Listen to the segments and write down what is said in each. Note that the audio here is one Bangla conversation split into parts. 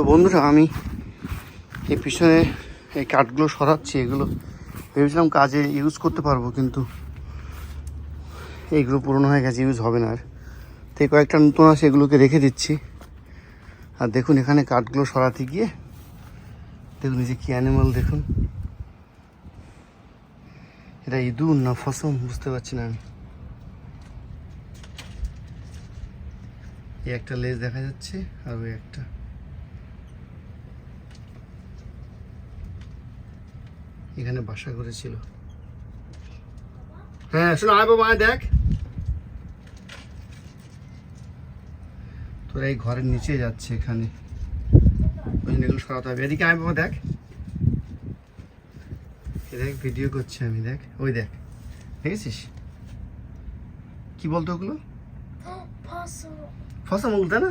তো বন্ধুরা, আমি এই পিছনে এই কাঠগুলো সরাচ্ছি, এগুলো ভেবেছিলাম কাজে ইউজ করতে পারব, কিন্তু এইগুলো পুরনো হয়ে গেছে ইউজ হবে না আর। তো এই কয়েকটা নতুন আছে, এগুলোকে রেখে দিচ্ছি। আর দেখুন, এখানে কাঠগুলো সরাতে গিয়ে দেখুন, এই যে কী অ্যানিমাল দেখুন। এটা ইঁদুর না ফসম বুঝতে পারছি না আমি। এই একটা লেজ দেখা যাচ্ছে, আর ওই একটা। এখানে বাসা করেছিল। হ্যাঁ শোনো আয় বাবা আয় দেখ। তোরা এই ঘরের নিচে যাচ্ছে এখানে। ওই জন্য এগুলো সরাতে হবে। এদিকে আয় বাবা দেখ। দেখ ভিডিও করছি আমি দেখ। ওই দেখ দেখেছিস? কি বলতো ওগুলো? ফসা মুখ তাই না।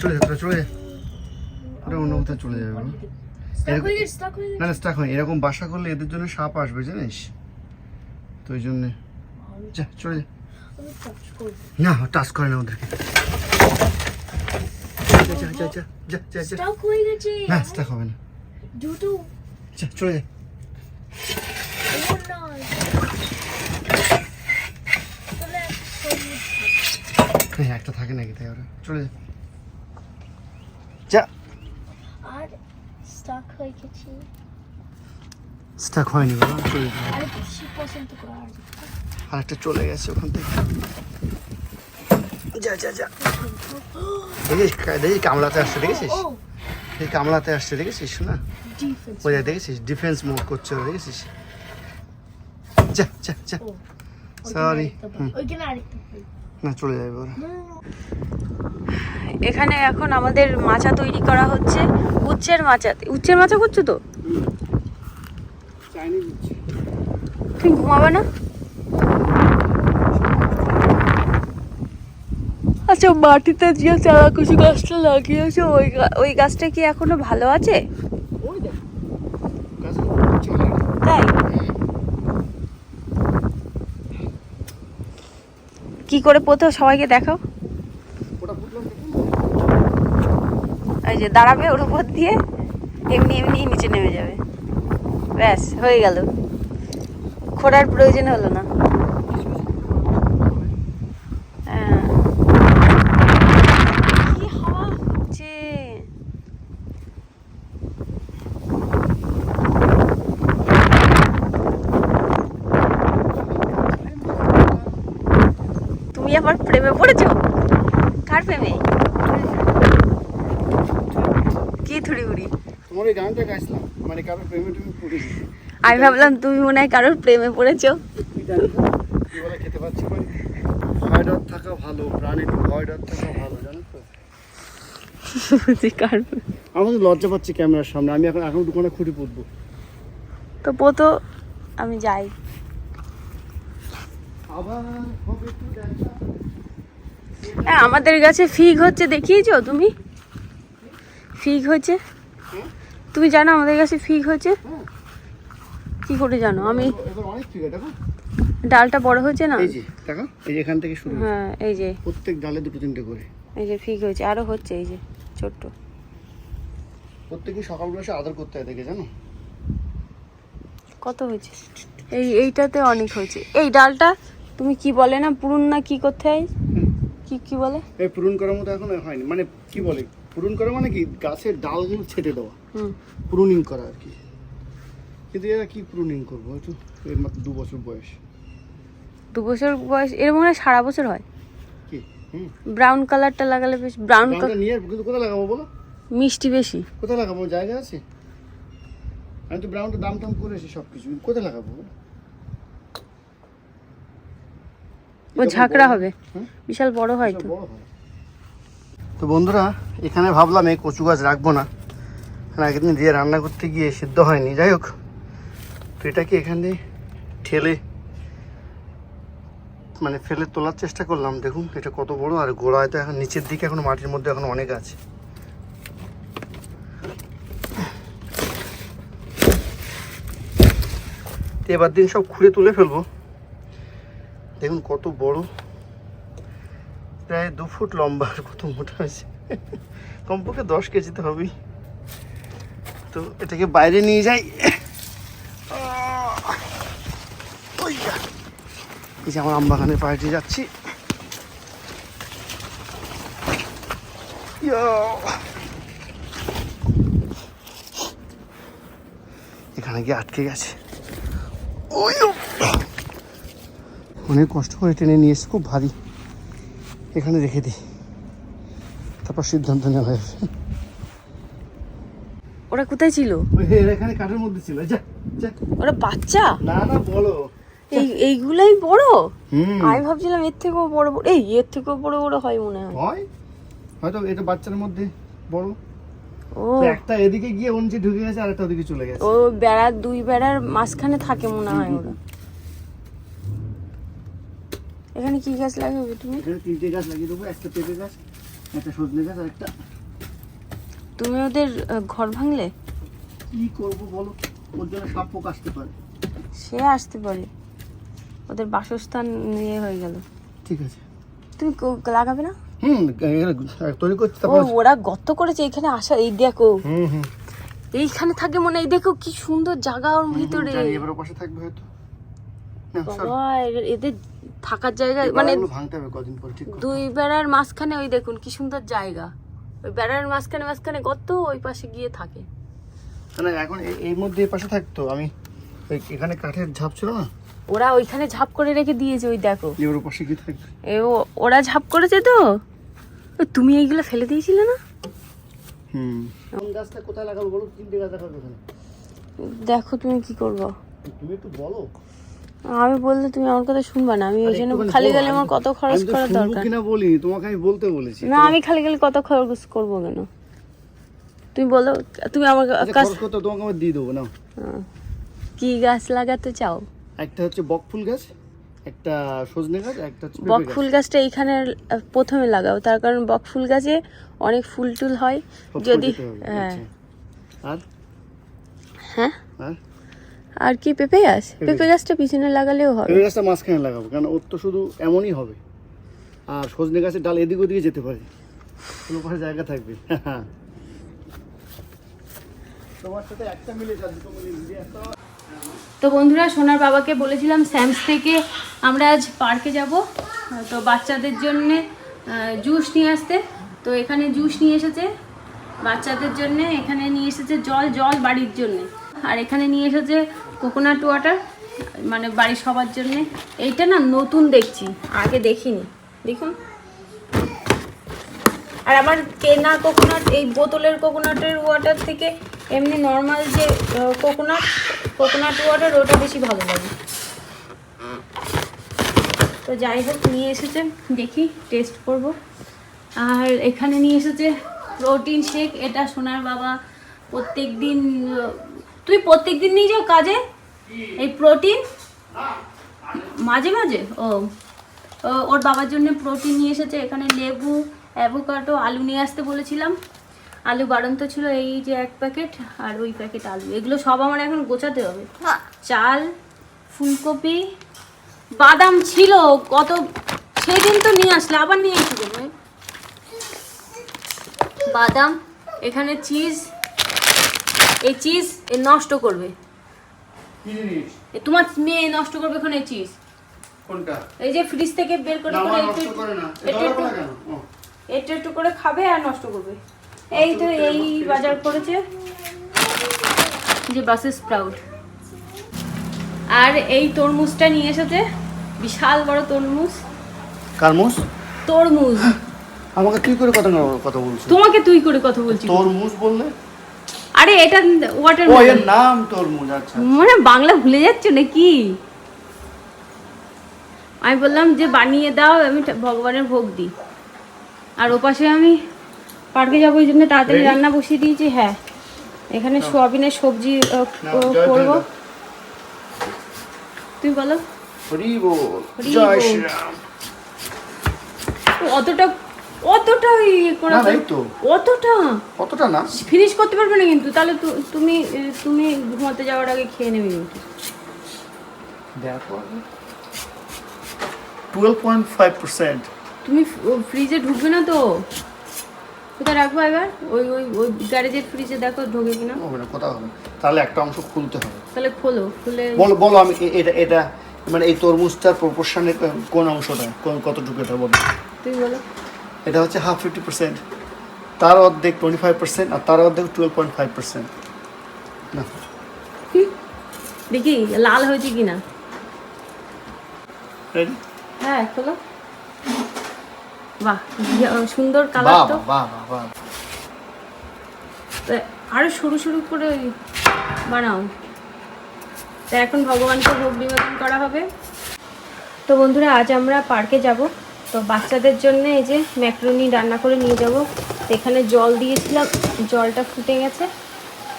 চলে যা চলে যা। ওটা অন্য কোথাও চলে যাবে. না না স্টাক হয় এরকম বাসা করলে এদের জন্য সাপ আসবে জানিস? তো ওই জন্যে। যা চলে যা। না টাচ করে না ওদেরকে। যা যা যা যা যা যা যা। Está com ele, না. স্টাক হবে না। যা চলে যা। Oh, হ্যাঁ একটা থাকে নাকি তাই ওরা। চলে যা। যা। আর stock হয়ে গেছি। স্টাক হয়নি বাবা চলে আর বেশি পছন্দ করার আর একটা। চলে গেছে ওখান থেকে। যা যা যা। দেখিস দেখি কামলাতে আসছে দেখেছিস এই কামলাতে আসছে দেখেছিস না ওই দেখেছিস ডিফেন্স মোড করছে দেখেছিস যা যা যা। বই। না চলে যাবে ওরা. এখানে এখন আমাদের মাচা তৈরি করা হচ্ছে। উচ্ছের মাচা। উচ্ছের মাচা করছ তো? তুমি ঘুমাবে না? আচ্ছা মাটিতে যে চারাকুশি গাছটা লাগিয়েছো ওই ওই গাছটা কি এখনও ভালো আছে। তাই? কি করে পোতো সবাইকে দেখাও ওটা ফুটলাম দেখুন এই যে দাঁড়াবে ওর উপর দিয়ে, এমনি এমনি নিচে নেমে যাবে। ব্যাস, হয়ে গেল। খোঁড়ার প্রয়োজন হলো না। হ্যাঁ। তুমি আমার প্রেমে পড়েছো? কার প্রেমে কি থুড়ি উড়ি তোমার এই গানটা গাইছিলাম মানে কারোর প্রেমে তুমি পড়েছি। আমি ভাবলাম তুমি মনে হয় কারোর প্রেমে পড়েছো। বলে খেতে পাচ্ছি কই ভয় ডর থাকা ভালো প্রাণীর ভয় ডর থাকা ভালো জানো তো? আমার তো লজ্জা পাচ্ছি ক্যামেরার সামনে আমি এখন এখন দোকানে খুঁটি পুঁতবো। তো পোতো আমি যাই। হ্যাঁ আমাদের গাছে ফিগ হচ্ছে দেখিয়েছো তুমি? ফিগ হয়েছে? তুমি জানো আমাদের কাছে ফিগ হয়েছে? হ্যাঁ। কি করে জানো? আমি ডালটা বড় হয়েছে না? এই যে দেখো এই যে এখান থেকে শুরু হ্যাঁ এই যে। প্রত্যেক ডালে দুটো তিনটে করে। এই যে ফিগ হয়েছে আরও হচ্ছে এই যে ছোট্ট। প্রত্যেকদিন সকালবেলা এসে আদর করতে হয় দেখে জানো? কত হয়েছে? এই এইটাতে অনেক হয়েছে। এই ডালটা তুমি কি বলে না পুরুন না কি করতে হয়? কি কি বলে? এই পূরণ করার মতো এখন হয়নি। মানে কি বলে? পূরণ করা মানে কি? গাছের ডালগুলো ছেটে দেওয়া। হুম। প্রুনিং করা আর কি। কিন্তু এরা কি প্রুনিং করব? একটু এর মাত্র দু বছর বয়স। দু বছর বয়স? এর মনে হয় সারা বছর হয়? কি? হুম। ব্রাউন কালারটা লাগালে বেশ ব্রাউন গানটা নিয়ে কিন্তু কোথায় লাগাবো বলো? মিষ্টি বেশি। কোথায় লাগাবো? জায়গা আছে? আমি তো ব্রাউনটা দাম টাম করেছি সব কিছু কোথায় লাগাবো? ও ঝাঁকড়া হবে। হুম? বিশাল বড় হয় তো। হয়। তো বন্ধুরা এখানে ভাবলাম এই কচু গাছ রাখব না। আগের দিন দিয়ে রান্না করতে গিয়ে সিদ্ধ হয়নি। যাই হোক, তো এটাকে এখানে ঠেলে মানে ফেলে তোলার চেষ্টা করলাম? দেখুন, এটা কত বড়, আর গোড়ায় তো এখন নিচের দিকে এখন মাটির মধ্যে এখন অনেক আছে। এবার দিন সব খুঁড়ে তুলে ফেলব। দেখুন কত বড়, প্রায় দু ফুট লম্বা আর কত মোটা হয়েছে কমপক্ষে দশ কেজি তো হবেই। তো এটাকে বাইরে নিয়ে যাই! এই যে আমার আমবাগানের পাড়ে যাচ্ছি! এখানে গিয়ে আটকে গেছে। অনেক কষ্ট করে টেনে নিয়ে এসে খুব ভারী। এখানে রেখে দিই। তারপর সিদ্ধান্ত নেওয়া যাবে ওরা কোথায় ছিল? এখানে কাঠের মধ্যে ছিল যা যা। ওরা বাচ্চা? না না বলো এই এইগুলাই বড়? আমি ভাবছিলাম এর থেকেও বড় বড় এই এর থেকেও বড় বড় হয় মনে হয়। হয়? হয়তো এটা বাচ্চার মধ্যে বড়। ও। একটা এদিকে গিয়ে ওর নিচে ঢুকে গেছে আর একটা ওদিকে চলে গেছে। ও বেড়ার দুই বেড়ার মাঝখানে থাকে মনে হয় ওরা। এখানে কি গাছ লাগাবে তুমি? এখানে তিনটে গাছ লাগিয়ে দেবো একটা পেঁপে গাছ একটা সজনে গাছ আর একটা। তুমি ওদের ঘর ভাঙলে? কি করব বলো? ওর জন্য সাপ পোক আসতে পারে। সে আসতে পারে। ওদের বাসস্থান নিয়ে হয়ে গেল। ঠিক আছে। তুমি লাগাবে না? হুম তৈরি করছি ওরা গর্ত করেছে এখানে আসা এই দেখো। হুম হুম। এইখানে থাকে মনে হয়, এই দেখো কি সুন্দর জায়গা ওর ভিতরে। এবার পাশে থাকবে হয়তো। এদের থাকার জায়গা মানে বাগানগুলো ভাঙতে হবে কদিন পরে ঠিক করে। দুই বেড়ার মাঝখানে ওই দেখুন কি সুন্দর জায়গা। ওই বেড়ার মাঝখানে মাঝখানে গর্ত ওই পাশে গিয়ে থাকে। না এখন এ- এর মধ্যে এই পাশে থাকতো। আমি এখানে কাঠের ঝাপ ছিল না? ওরা ওইখানে ঝাপ করে রেখে দিয়েছে ওই দেখো। এবার পাশে গিয়ে থাকবে। এ ও- ওরা ঝাপ করেছে তো? তুমি এইগুলো ফেলে দিয়েছিলে না? হুম। কোন গাছটা কোথায় লাগাবো বলো? তিনটে গাছ লাগাবো দেখো তুমি কি করব। তুমি একটু বলো। আমি বললে তুমি আমার কথা শুনবা না আমি ওই জন্য খালি গেলে আমার কত খরচ করার দরকার? কিনা বলি? তোমাকে আমি বলতে বলেছি না আমি খালি গেলে কত খরচ করব কেন? তুমি বলো তুমি আমার আচ্ছা, কাছ খরচ তোমাকে আমি দিয়ে দেবো না হ্যাঁ। কি গাছ লাগাতে চাও? একটা হচ্ছে বকফুল গাছ একটা সজনে গাছ একটা হচ্ছে পেঁপে বক গাছ। ফুল গাছটা এইখানে প্রথমে লাগাও তার কারণ বক ফুল গাছে অনেক ফুল টুল হয় যদি করে হ্যাঁ। আচ্ছা। আর? হ্যাঁ? আর কি পেঁপে গাছ? পেঁপে গাছটা পিছনে লাগালেও হবে। পেঁপে গাছটা মাঝখানে লাগাবো কারণ ওর তো শুধু এমনই হবে। আর সজনে গাছের ডাল এদিক ওদিকে যেতে পারে। কোনো পাশে জায়গা থাকবে। তোমার সাথে একটা মিলে যাবে দুটো মিলে একটা। তো বন্ধুরা সোনার বাবাকে বলেছিলাম স্যামস থেকে আমরা আজ পার্কে যাব। তো বাচ্চাদের জন্যে জুস নিয়ে আসতে। তো এখানে জুস নিয়ে এসেছে। বাচ্চাদের জন্যে এখানে নিয়ে এসেছে জল জল বাড়ির জন্যে। আর এখানে নিয়ে এসেছে কোকোনাট ওয়াটার মানে বাড়ির সবার জন্যে। এইটা না নতুন দেখছি, আগে দেখিনি। দেখুন। আর আমার কেনা কোকোনাট এই বোতলের কোকোনাটের ওয়াটার থেকে এমনি নর্মাল যে কোকোনাট কোকোনাট ওয়াটার ওটা বেশি ভালো লাগে। তো যাই হোক, নিয়ে এসেছে। দেখি টেস্ট করব। আর এখানে নিয়ে এসেছে প্রোটিন শেক এটা সোনার বাবা প্রত্যেক দিন তুই প্রত্যেক দিন নিয়ে যাও কাজে? এই প্রোটিন? মাঝে মাঝে? ও। ও, ওর বাবার জন্য প্রোটিন নিয়ে এসেছে। এখানে লেবু অ্যাভোকাডো আলু নিয়ে আসতে বলেছিলাম। আলু বাড়ন্ত ছিল এই যে এক প্যাকেট আর ওই প্যাকেট আলু। এগুলো সব আমার এখন গোছাতে হবে। চাল ফুলকপি বাদাম ছিল। কত সেদিন তো নিয়ে আসলে আবার নিয়ে এসে দেবে। বাদাম এখানে চিজ এই চিজ এ নষ্ট করবে। কি জিনিস? তোমার মেয়ে নষ্ট করবে ওখানে চিজ কোনটা? এই যে ফ্রিজ থেকে বের করে না, করে আমার একটু নষ্ট করে না। একটু এটা একটু করে খাবে আর নষ্ট করবে। এই তো এই বাজার করেছে। যে বাসে স্প্রাউট আর এই তরমুজটা নিয়ে এসেছে। বিশাল বড় তরমুজ। কারমুজ তরমুজ। আমাকে তুই করে কথা কথা বলছিস তোমাকে তুই করে কথা বলছি। তরমুজ বললে? আরে এটা ওয়াটার ও এর নাম তরমুজ আচ্ছা মানে বাংলা ভুলে যাচ্ছ নাকি? আমি বললাম যে বানিয়ে দাও আমি ভগবানের ভোগ দিই। আর ওপাশে আমি পার্কে যাব ওই জন্য তাড়াতাড়ি রান্না বসিয়ে দিয়েছি হ্যাঁ। এখানে সোয়াবিনের সবজি করব। তুমি বলো। হরি বল। অতটা অতটা ইয়ে করা না, তো। অতটা? কতটা না। ফিনিশ করতে পারবে না কিন্তু তাহলে তুমি তুমি ঘুমাতে যাওয়ার আগে খেয়ে নেবে কিন্তু। দেখো টুয়েলভ পয়েন্ট ফাইভ পার্সেন্ট তুমি ফ্রিজে ঢুকবে না তো? কোথায় রাখব এবার? ওই ওই ওই গ্যারেজের ফ্রিজে দেখো ঢোকে কিনা। হবে না কথা হবে তাহলে একটা অংশ খুলতে হবে। তাহলে খোলো খুলে বলো বলো আমি এটা এটা মানে এই তরমুজটার প্রপোর্শনের কোন অংশটা? কোন- কতটুকু এটা বলো। তুমি বলো। এটা হচ্ছে হাফ ফিফটি পার্সেন্ট তার অর্ধেক টোয়েন্টি ফাইভ পার্সেন্ট আর তার অর্ধেক টুয়েলভ পয়েন্ট ফাইভ পার্সেন্ট না। দেখি লাল হয়েছে কিনা? রেডি হ্যাঁ খোলো। বাহ সুন্দর কালার তো। বাহ বাহ বাহ আরও সরু সরু করে বানাও। তো এখন ভগবানকে ভোগ নিবেদন করা হবে। তো বন্ধুরা আজ আমরা পার্কে যাব। তো বাচ্চাদের জন্য এই যে ম্যাক্রোনি রান্না করে নিয়ে যাব। এখানে জল দিয়েছিলাম, জলটা ফুটে গেছে।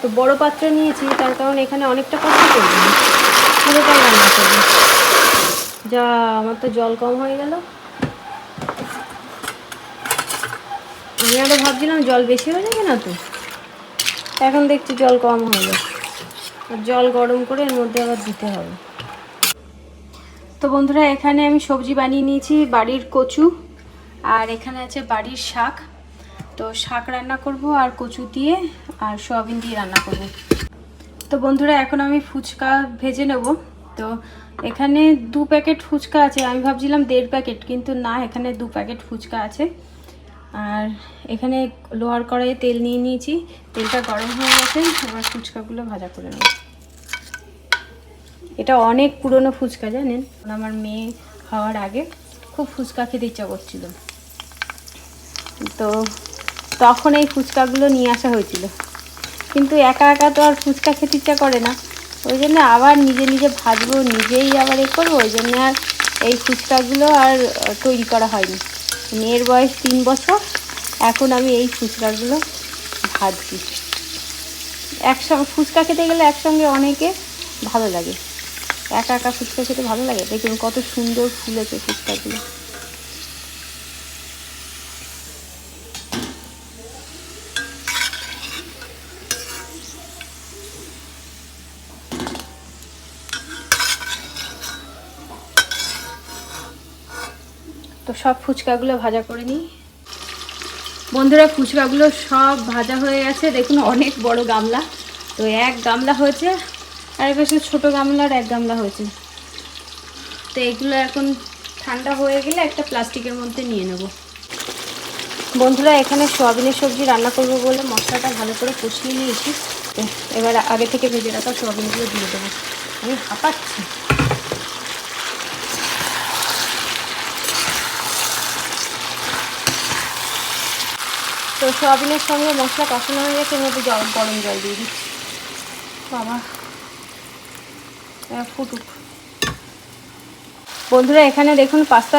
তো বড় পাত্র নিয়েছি, তার কারণ এখানে অনেকটা কষ্ট করব। না। পুরোটাই রান্না করব। যা, আমার তো জল কম হয়ে গেল। আমি আরও ভাবছিলাম জল বেশি হয়ে যাবে না তো? এখন দেখছি জল কম হলো আর জল গরম করে এর মধ্যে আবার দিতে হবে। তো বন্ধুরা, এখানে আমি সবজি বানিয়ে নিয়েছি, বাড়ির কচু, আর এখানে আছে বাড়ির শাক। তো শাক রান্না করব আর কচু দিয়ে, আর সয়াবিন দিয়ে রান্না করব। তো বন্ধুরা, এখন আমি ফুচকা ভেজে নেব। তো এখানে দু প্যাকেট ফুচকা আছে। আমি ভাবছিলাম দেড় প্যাকেট, কিন্তু না, এখানে দু প্যাকেট ফুচকা আছে। আর এখানে লোহার কড়াইয়ে তেল নিয়ে নিয়েছি। তেলটা গরম হয়ে গেছে, এবার ফুচকাগুলো ভাজা করে নেব। এটা অনেক পুরনো ফুচকা, জানেন? আমার মেয়ে হওয়ার আগে খুব ফুচকা খেতে ইচ্ছা করছিল। তো তখন এই ফুচকাগুলো নিয়ে আসা হয়েছিল। কিন্তু একা একা তো আর ফুচকা খেতে ইচ্ছা করে না। ওই জন্য আবার নিজে নিজে ভাজবো, নিজেই আবার এ করব, ওই জন্য আর এই ফুচকাগুলো আর তৈরি করা হয়নি। মেয়ের বয়স তিন বছর, এখন আমি এই ফুচকাগুলো ভাজছি। একসঙ্গে, ফুচকা খেতে গেলে একসঙ্গে অনেকে ভালো লাগে। একা একা ফুচকা খেতে ভালো লাগে? দেখুন কত সুন্দর ফুলেছে ফুচকাগুলো। তো সব ফুচকাগুলো ভাজা করে নিই। বন্ধুরা, ফুচকাগুলো সব ভাজা হয়ে গেছে। দেখুন, অনেক বড় গামলা। তো এক গামলা হয়েছে। আর এর পাশে ছোটো গামলার এক গামলা হয়েছে। তো এগুলো এখন ঠান্ডা হয়ে গেলে একটা প্লাস্টিকের মধ্যে নিয়ে নেব। বন্ধুরা, এখানে সোয়াবিনের সবজি রান্না করব বলে মশলাটা ভালো করে কষিয়ে নিয়েছি। এবার আগে থেকে ভেজে রাখা সোয়াবিনগুলো দিয়ে দেবো। আমি হাঁপাচ্ছি। তো সোয়াবিনের সঙ্গে মশলা কষানো হয়ে গেছে মধ্যে জল গরম জল দিয়ে দিচ্ছি। বাবা। ফুটুক। বন্ধুরা, এখানে দেখুন পাস্তা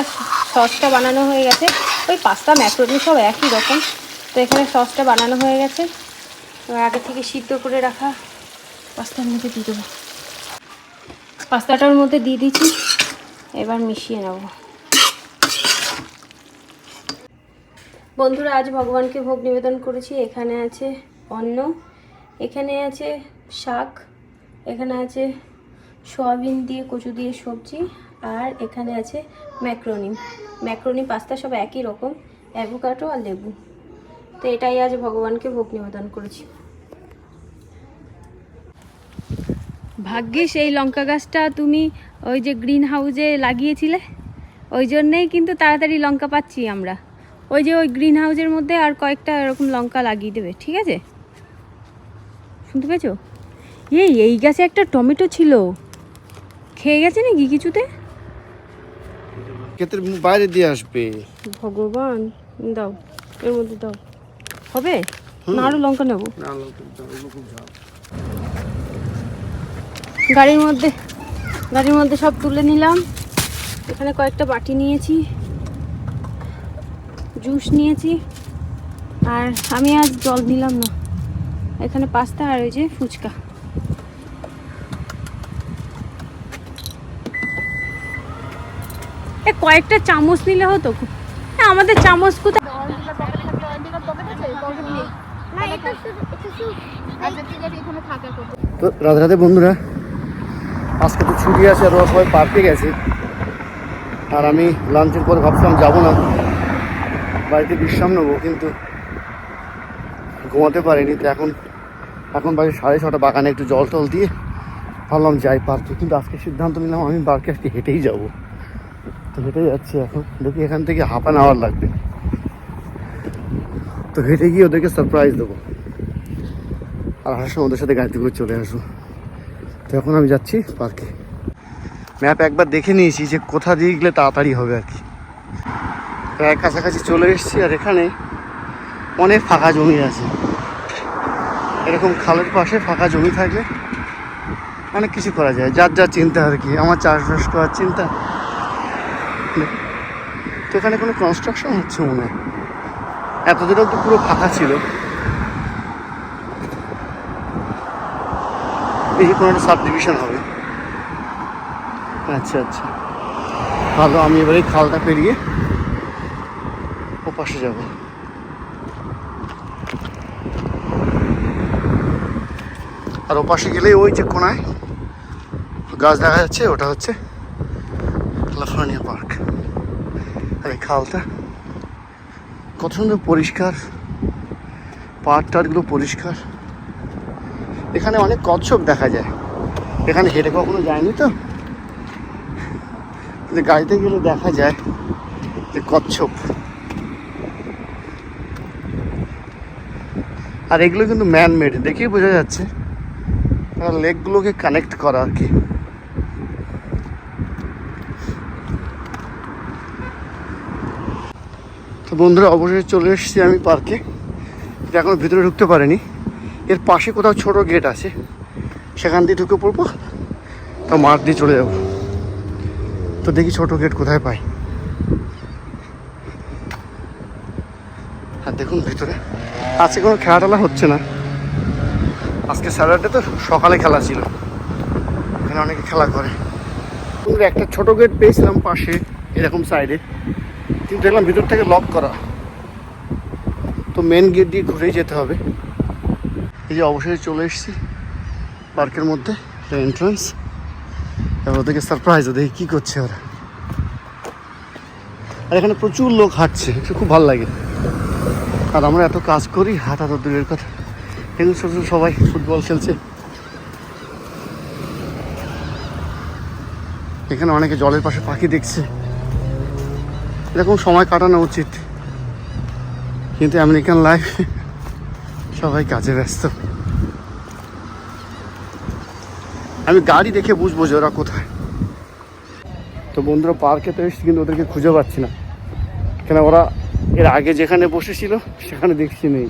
সসটা বানানো হয়ে গেছে। ওই পাস্তা, ম্যাক্রোনি সব একই রকম। তো এখানে সসটা বানানো হয়ে গেছে। আগে থেকে সিদ্ধ করে রাখা পাস্তার মধ্যে দিয়ে দেবো। পাস্তাটার মধ্যে দিয়ে দিচ্ছি। এবার মিশিয়ে নেব। বন্ধুরা, আজ ভগবানকে ভোগ নিবেদন করেছি। এখানে আছে অন্ন, এখানে আছে শাক, এখানে আছে সয়াবিন দিয়ে কচু দিয়ে সবজি, আর এখানে আছে ম্যাক্রোনি। ম্যাক্রোনি পাস্তা সব একই রকম অ্যাভোকাটো আর লেবু। তো এটাই আজ ভগবানকে ভোগ নিবেদন করেছি। ভাগ্যিস এই লঙ্কা গাছটা তুমি ওই যে গ্রিন হাউসে লাগিয়েছিলে, ওই জন্যেই কিন্তু তাড়াতাড়ি লঙ্কা পাচ্ছি আমরা। ওই যে ওই গ্রিন হাউসের মধ্যে আর কয়েকটা এরকম লঙ্কা লাগিয়ে দেবে, ঠিক আছে? শুনতে পেয়েছ? এই এই গাছে একটা টমেটো ছিল। খেয়ে গেছে নাকি কিছুতে? ক্ষেতের বাইরে দিয়ে আসবে। ভগবান দাও এর মধ্যে দাও। হবে? না আরও লঙ্কা নেব। গাড়ির মধ্যে গাড়ির মধ্যে সব তুলে নিলাম। এখানে কয়েকটা বাটি নিয়েছি। জুস নিয়েছি। আর আমি আজ জল নিলাম না। এখানে পাস্তা আর ওই যে ফুচকা। এ কয়েকটা চামচ নিলে হতো হ্যাঁ আমাদের চামচ কোথায়? তো রাধে রাধে বন্ধুরা আজকে তো ছুটি আছে আর ওরা সবাই পার্কে গেছে। আর আমি লাঞ্চের পরে ভাবছিলাম যাব না। বাড়িতে বিশ্রাম নেব কিন্তু ঘুমাতে পারিনি। তো এখন এখন বাড়ি সাড়ে ছটা বাগানে একটু জল টল দিয়ে ভাবলাম যাই পার্কে। কিন্তু আজকে সিদ্ধান্ত নিলাম আমি পার্কে আজকে হেঁটেই যাব। তো হেঁটেই যাচ্ছি এখন। দেখি এখান থেকে হাফ অ্যান আওয়ার লাগবে। তো হেঁটে গিয়ে ওদেরকে সারপ্রাইজ দেবো। আর আসার সময় ওদের সাথে গাড়িতে করে চলে আসব। তো এখন আমি যাচ্ছি পার্কে ম্যাপ একবার দেখে নিয়েছি যে কোথা দিয়ে গেলে তাড়াতাড়ি হবে আর কি। প্রায় কাছাকাছি চলে এসেছি আর এখানে অনেক ফাঁকা জমি আছে। এরকম খালের পাশে ফাঁকা জমি থাকলে অনেক কিছু করা যায়। যার যার চিন্তা আর কি। আমার চাষবাস করার চিন্তা তো এখানে কোনো কনস্ট্রাকশন হচ্ছে মনে হয়। এতদিনও তো পুরো ফাঁকা ছিল। এই কোনো একটা সাব ডিভিশন হবে। আচ্ছা আচ্ছা। ভালো, আমি এবারে খালটা পেরিয়ে ও পাশে যাব। আর ও পাশে গেলে ওই যে কোনায় গাছ দেখা যাচ্ছে, ওটা হচ্ছে লাফানিয়া পার্ক। খালটা। কত সুন্দর পরিষ্কার। পাট টাটগুলো পরিষ্কার। এখানে অনেক কচ্ছপ দেখা যায়। এখানে হেঁটে কখনো যায়নি তো? গাড়িতে গেলে দেখা যায় যে কচ্ছপ। আর এগুলো কিন্তু ম্যান মেড দেখেই বোঝা যাচ্ছে। লেকগুলোকে কানেক্ট করা আর কি। তো বন্ধুরা, অবশেষে চলে এসেছি আমি পার্কে। এটা এখনও ভিতরে ঢুকতে পারিনি। এর পাশে কোথাও ছোট গেট আছে। সেখান দিয়ে ঢুকে পড়ব। তা মাঠ দিয়ে চলে যাব। তো দেখি ছোট গেট কোথায় পাই। আর দেখুন ভিতরে। আজকে কোনো খেলা টেলা হচ্ছে না। আজকে স্যাটারডে তো সকালে খেলা ছিল। এখানে অনেকে খেলা করে। একটা ছোট গেট পেয়েছিলাম পাশে, এরকম সাইডে কিন্তু দেখলাম ভিতর থেকে লক করা। তো মেন গেট দিয়ে ঘুরেই যেতে হবে। এই যে অবশেষে চলে এসেছি পার্কের মধ্যে এন্ট্রান্স এবার ওদেরকে সারপ্রাইজ ওদের কী করছে ওরা। আর এখানে প্রচুর লোক হাঁটছে খুব ভালো লাগে। আর আমরা এত কাজ করি, হাঁটা তো দূরের কথা। কিন্তু ছোটো ছোটো সবাই, ফুটবল খেলছে। এখানে অনেকে জলের পাশে পাখি দেখছে। এরকম সময় কাটানো উচিত। কিন্তু আমেরিকান লাইফ সবাই কাজে ব্যস্ত। আমি গাড়ি দেখে বুঝব যে ওরা কোথায়। তো বন্ধুরা পার্কে তো এসেছি, কিন্তু ওদেরকে খুঁজে পাচ্ছি না। কেন, ওরা এর আগে যেখানে বসেছিল, সেখানে দেখছি নেই।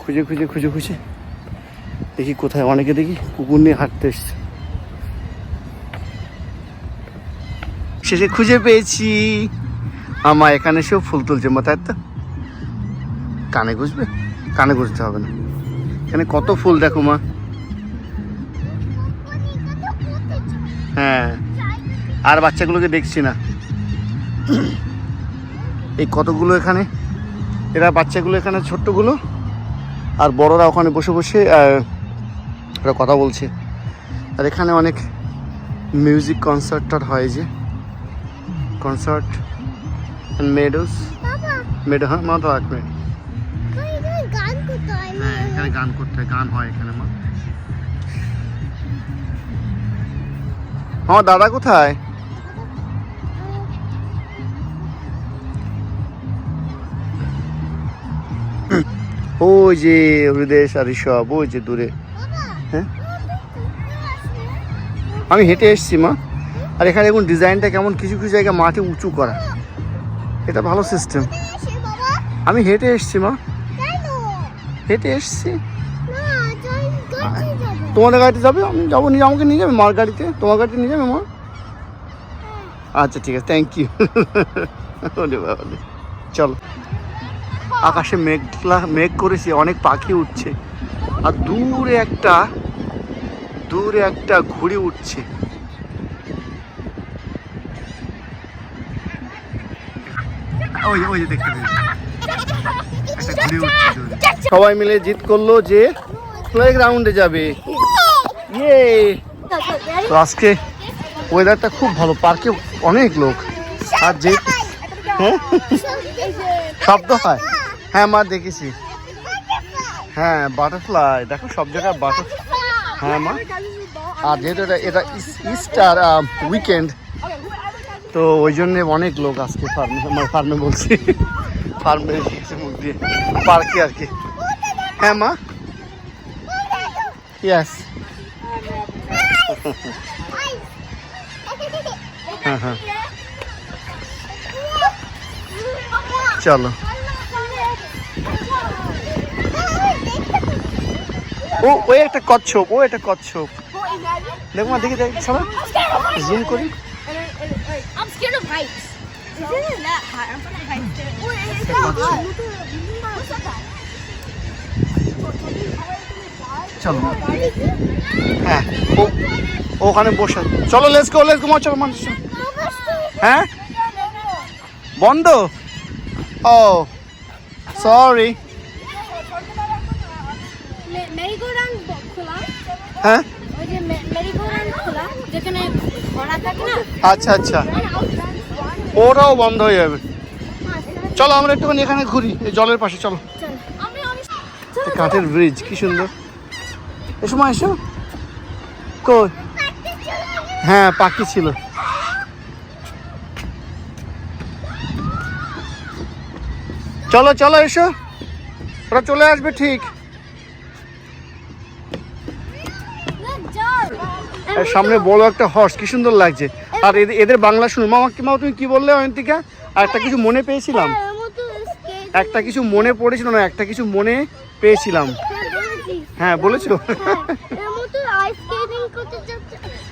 খুঁজে খুঁজে খুঁজে খুঁজে। দেখি কোথায়, অনেকে দেখি কুকুর নিয়ে হাঁটতে এসছে। শেষে খুঁজে পেয়েছি। আমা এখানে সেও ফুল তুলছে মাথায় তো? কানে গুজবে কানে গুজতে হবে না। এখানে কত ফুল দেখো মা। হ্যাঁ। আর বাচ্চাগুলোকে দেখছি না। এই কতগুলো এখানে? এরা বাচ্চাগুলো এখানে, ছোট্টগুলো। আর বড়রা ওখানে বসে বসে ওরা কথা বলছে। আর এখানে অনেক মিউজিক কনসার্ট হয় যে। কনসার্ট মেডোস মেডো হ্যাঁ মা তো হয় হ্যাঁ এখানে গান করতে হয় গান হয় এখানে মা আমার দাদা কোথায় ওই যে হৃদয় আর সব ওই যে দূরে হ্যাঁ আমি হেঁটে এসেছি মা আর এখানে দেখুন ডিজাইনটা কেমন, কিছু কিছু জায়গায় মাটি উঁচু করা। এটা ভালো সিস্টেম আমি হেঁটে এসেছি, মা। হেঁটে এসেছি। তোমাদের গাড়িতে যাবে? আমি যাব, নিয়ে আমাকে নিয়ে যাবে মার গাড়িতে? তোমার গাড়িতে নিয়ে যাবে, মা? আচ্ছা ঠিক আছে থ্যাংক ইউ চলো। আকাশে মেঘলা, মেঘ করেছে, অনেক পাখি উঠছে। আর দূরে একটা দূরে একটা ঘুড়ি উঠছে। ওই ওই যে দেখতে। সবাই মিলে জিত করল যে প্লে গ্রাউন্ডে যাবে ইয়ে তো আজকে ওয়েদারটা খুব ভালো পার্কে অনেক লোক। আর যে হ্যাঁ? শব্দ হয়। হ্যাঁ মা দেখেছি। হ্যাঁ বাটারফ্লাই দেখো সব জায়গায় বাটার হ্যাঁ মা। আর যেহেতু এটা এটা ইস্টার উইকেন্ড তো ওই জন্যে অনেক লোক আজকে ফার্মে মানে ফার্মে বলছি ফার্মে মুখ দিয়ে পার্কে আর কি। হ্যাঁ মা? ইয়াস হ্যাঁ হ্যাঁ। চলো। ও, ওই একটা কচ্ছপ, ও একটা কচ্ছপ। দেখো মা, দেখি, দেখ, সবাই। জুম করি। চলো। হ্যাঁ ওখানে বসে। চলো লেটস গো লেটস গো মা চলো মানুষ হ্যাঁ? বন্ধ? ও সরি হ্যাঁ? আচ্ছা আচ্ছা। ওটাও বন্ধ হয়ে যাবে। চলো আমরা একটুখানি এখানে ঘুরি এই জলের পাশে চলো। কাঠের ব্রিজ কি সুন্দর। এসো মা এসো। কই? হ্যাঁ পাখি ছিল। চলো চলো এসো। ওরা চলে আসবে ঠিক। সামনে বড় একটা হর্স কি সুন্দর লাগছে। আর এদের- এদের বাংলা শুনো মামা কি মামা তুমি কি বললে অয়ন্তিকা? আর একটা কিছু মনে পেয়েছিলাম। একটা কিছু মনে পড়েছিল না একটা কিছু মনে পেয়েছিলাম। হ্যাঁ বলেছ।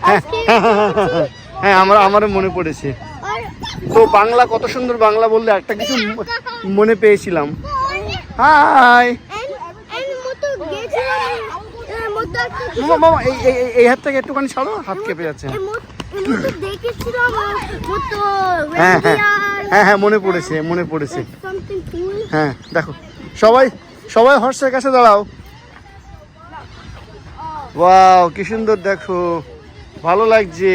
হ্যাঁ হ্যাঁ, হ্যাঁ, হ্যাঁ, হ্যাঁ, হ্যাঁ আমার আমারও মনে পড়েছে। তো বাংলা কত সুন্দর বাংলা বললে একটা কিছু মনে পেয়েছিলাম। হাই! মামা এই হাতটাকে একটুখানি ছাড়ো হাত কেঁপে যাচ্ছে। হ্যাঁ হ্যাঁ। হ্যাঁ হ্যাঁ মনে পড়েছে মনে পড়েছে। হ্যাঁ দেখো সবাই সবাই হর্ষের কাছে দাঁড়াও। ওয়াও কি সুন্দর দেখো। ভালো লাগছে।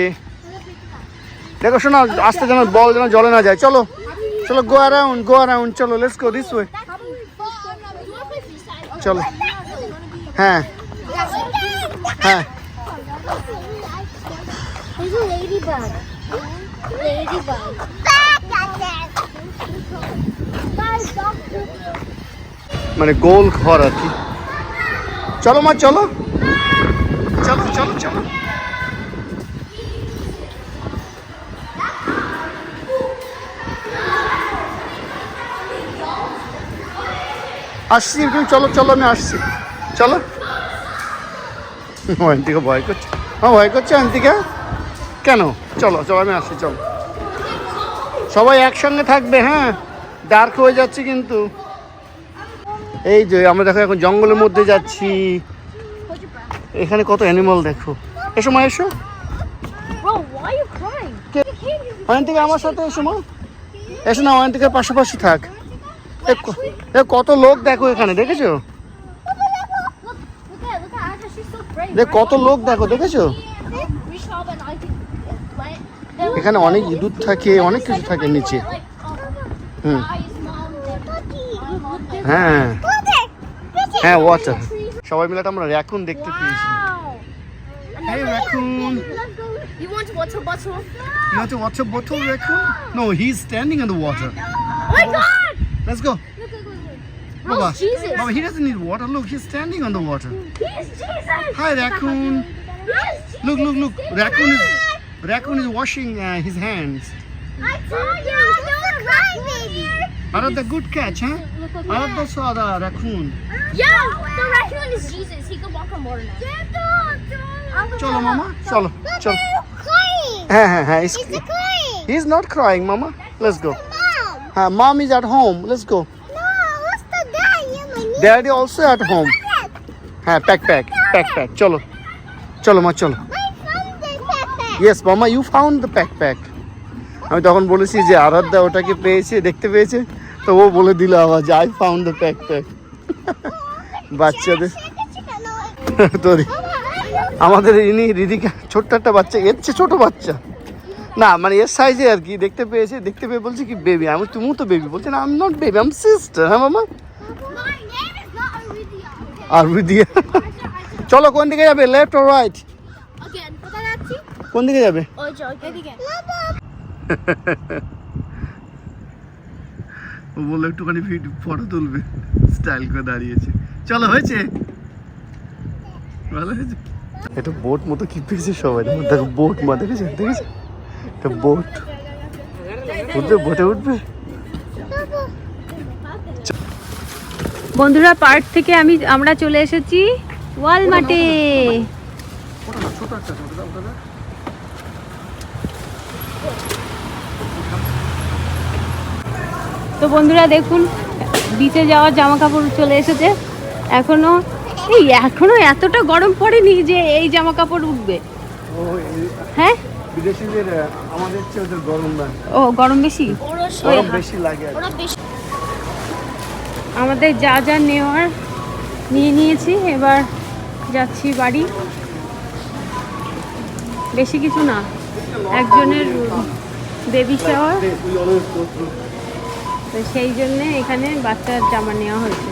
দেখো শোনা আসতে যেন বল যেন জলে না যায়। চলো চলো গো অ্যারাউন্ড গো অ্যারাউন্ড চলো লেটস গো দিস ওয়ে চলো। হ্যাঁ। হ্যাঁ। Ladybug. Ladybug. মানে গোল ঘর আর কি। চলো মা, চলো। চলো চলো চলো। আসছি, তুমি চলো চলো, আমি আসছি। চলো। অন্তিকা ভয় করছে। হ্যাঁ ভয় করছে অন্তিকা কেন? চলো চলো আমি আসছি চলো। সবাই একসঙ্গে থাকবে হ্যাঁ? ডার্ক হয়ে যাচ্ছে কিন্তু। এই যে আমরা দেখো এখন জঙ্গলের মধ্যে যাচ্ছি। এখানে কত অ্যানিমাল দেখো। এসো মা এসো। অয়ন্তিকা আমার সাথে এসো মা। এসো না অয়ন্তিকার পাশাপাশি থাক। এ কত লোক দেখো এখানে দেখেছ. দেখ কত লোক দেখো দেখেছ? এখানে অনেক ইঁদুর থাকে অনেক কিছু থাকে নিচে হুম হ্যাঁ হ্যাঁ ওয়াটার সবাই মিলে আমরা র্যাকুন দেখতে পেয়েছি Hey raccoon, You want to water bottle? you want to watch a bottle raccoon? No, he's standing in the water. Oh my god! Let's go. Look, look, look. Baba, Bro, Jesus. Baba, he doesn't need water. Look, he's standing on the water. He's Jesus. Hi, raccoon. Yes. Look, look, look. Raccoon is Raccoon is washing uh, his hands. I told you, don't cry, baby. of the good catch, huh? Arad yeah. saw the raccoon. Yeah, the raccoon is Jesus. He can walk on water now. Cholo, mama. Cholo. Cholo. crying. he's, he's crying. He's not crying, mama. Let's go. Mom. Uh, mom is at home. Let's go. No, what's the daddy? Daddy also at home. Backpack. Backpack. Pack pack pack चलो चलो माँ चलो ইয়েস মামা you found the pack pack আমি তখন বলেছি যে আরাধ্যা ওটাকে পেয়েছে দেখতে পেয়েছে? তো ও বলে দিল আবার যে I found the pack pack বাচ্চাদের তোর আমাদের ইনি রিদিকা ছোট্ট একটা বাচ্চা এর চেয়ে ছোট বাচ্চা। না মানে এর সাইজে আর কি দেখতে পেয়েছে দেখতে পেয়ে বলছে কি বেবি আমি তুমিও তো বেবি বলছে না I am not baby I am sister হ্যাঁ মামা. আর দিয়ে চলো কোন দিকে যাবে? Left or right? কোন দিকে যাবে। ও বলল একটুখানি ফটো তুলবে স্টাইল করে দাঁড়িয়েছে চলো হয়েছে ভালো হয়েছে এটা বোট মতো কি পেয়েছে সবাই দেখো বোট মা দেখেছে দেখেছে এটা বোট উঠবে বোটে উঠবে বন্ধুরা পার্ক থেকে আমি আমরা চলে এসেছি ওয়ালমার্টে তো বন্ধুরা দেখুন বিচে যাওয়ার জামা কাপড় চলে এসেছে। এখনও এই এখনও এতটা গরম পড়েনি যে এই জামা কাপড় উঠবে হ্যাঁ? বিদেশিদের আমাদের চেয়ে ওদের গরম লাগে ও গরম বেশি? গরম বেশি লাগে আর কি। ওরা বেশি আমাদের যা যা নেওয়ার নিয়ে নিয়েছি এবার যাচ্ছি বাড়ি। বেশি কিছু না। একজনের বেবি শাওয়ার তো সেই জন্যে এখানে বাচ্চার জামা নেওয়া হয়েছে।